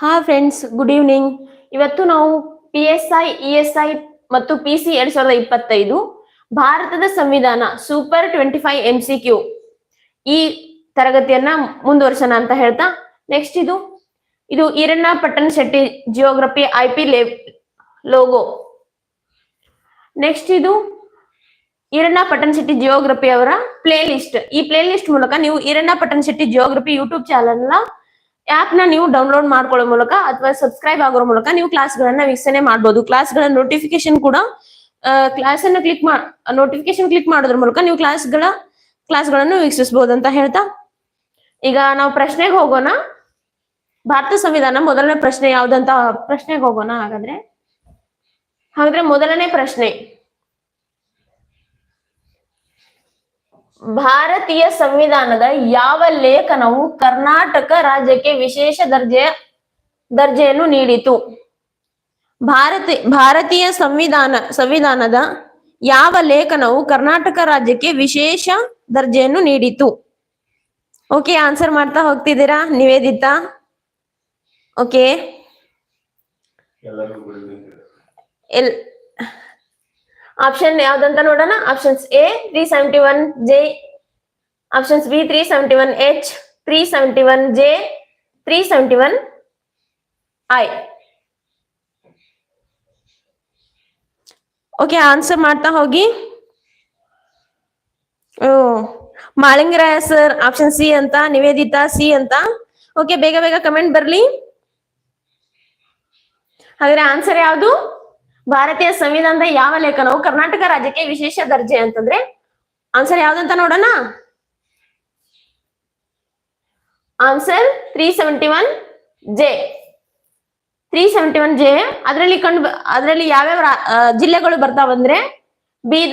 ಹಾ friends good evening ಇವತ್ತು ನಾವು P S I E S I ಮತ್ತು ಪಿ ಸಿ ಎರಡ್ ಸಾವಿರದ ಇಪ್ಪತ್ತೈದು ಭಾರತದ ಸಂವಿಧಾನ super twenty five M C Q ಈ ತರಗತಿಯನ್ನ ಮುಂದುವರ್ಸೋಣ ಅಂತ ಹೇಳ್ತಾ ನೆಕ್ಸ್ಟ್ ಇದು ಇದು Iranna Pattanashetti geography I P logo next ಇದು ಈರಣ್ಣ ಪಟ್ಟಣ ಶೆಟ್ಟಿ ಜಿಯೋಗ್ರಫಿ ಅವರ ಪ್ಲೇ ಲಿಸ್ಟ್ ಈ ಪ್ಲೇ ಲಿಸ್ಟ್ ಮೂಲಕ ನೀವು ಈರಣ್ಣ ಪಟ್ಟಣ ಶೆಟ್ಟಿ ಜಿಯೋಗ್ರಫಿ ಯೂಟ್ಯೂಬ್ ಚಾನಲ್ನ ಆಪ್ನ ನೀವು ಡೌನ್ಲೋಡ್ ಮಾಡ್ಕೊಳ್ಳೋ ಮೂಲಕ ಅಥವಾ ಸಬ್ಸ್ಕ್ರೈಬ್ ಆಗೋ ಮೂಲಕ ನೀವು ಕ್ಲಾಸ್ ಗಳನ್ನ ವೀಕ್ಷಣೆ ಮಾಡಬಹುದು ಕ್ಲಾಸ್ಗಳ ನೋಟಿಫಿಕೇಶನ್ ಕೂಡ ಕ್ಲಾಸ್ ಅನ್ನು ಕ್ಲಿಕ್ ಮಾಡಿ ನೋಟಿಫಿಕೇಶನ್ ಕ್ಲಿಕ್ ಮಾಡೋದ್ರ ಮೂಲಕ ನೀವು ಕ್ಲಾಸ್ಗಳ ಕ್ಲಾಸ್ಗಳನ್ನು ವೀಕ್ಷಿಸಬಹುದು ಅಂತ ಹೇಳ್ತಾ. ಈಗ ನಾವು ಪ್ರಶ್ನೆಗೆ ಹೋಗೋಣ. ಭಾರತ ಸಂವಿಧಾನ ಮೊದಲನೇ ಪ್ರಶ್ನೆ ಯಾವ್ದಂತ ಪ್ರಶ್ನೆಗೆ ಹೋಗೋಣ ಹಾಗಾದ್ರೆ. ಹಾಗಾದ್ರೆ ಮೊದಲನೇ ಪ್ರಶ್ನೆ. ಭಾರತೀಯ ಸಂವಿಧಾನದ ಯಾವ ಲೇಖನವು ಕರ್ನಾಟಕ ರಾಜ್ಯಕ್ಕೆ ವಿಶೇಷ ದರ್ಜೆಯ ದರ್ಜೆಯನ್ನು ನೀಡಿತು? ಭಾರತಿ ಭಾರತೀಯ ಸಂವಿಧಾನ ಸಂವಿಧಾನದ ಯಾವ ಲೇಖನವು ಕರ್ನಾಟಕ ರಾಜ್ಯಕ್ಕೆ ವಿಶೇಷ ದರ್ಜೆಯನ್ನು ನೀಡಿತು? ಓಕೆ ಆನ್ಸರ್ ಮಾಡ್ತಾ ಹೋಗ್ತಿದ್ದೀರಾ ನಿವೇದಿತಾ? ಓಕೆ ಎಲ್ ಆಪ್ಷನ್ ಯಾವ್ದಂತ ನೋಡೋಣ. Options A three seventy one J options B three seventy one H three seventy one J three seventy one I okay answer ಮಾಡ್ತಾ ಹೋಗಿ. ಓ, ಮಾಳಿಂಗರಾಯ ಸರ್ ಆಪ್ಷನ್ ಸಿ ಅಂತ, ನಿವೇದಿತಾ ಸಿ ಅಂತ. Okay ಬೇಗ ಬೇಗ ಕಮೆಂಟ್ ಬರ್ಲಿ. ಹಾಗಾದ್ರೆ ಆನ್ಸರ್ ಯಾವುದು? ಭಾರತೀಯ ಸಂವಿಧಾನದ ಯಾವ ಲೇಖನವು ಕರ್ನಾಟಕ ರಾಜ್ಯಕ್ಕೆ ವಿಶೇಷ ದರ್ಜೆ ಅಂತಂದ್ರೆ ಆನ್ಸರ್ ಯಾವ್ದಂತ ನೋಡೋಣ? Answer three seventy one J three seventy one J ಅದರಲ್ಲಿ ಕಂಡು ಅದರಲ್ಲಿ ಯಾವ್ಯಾವ ಯಾವ ಜಿಲ್ಲೆಗಳು ಜಿಲ್ಲೆಗಳು ಬರ್ತಾವಂದ್ರೆ? ಬೀದರ್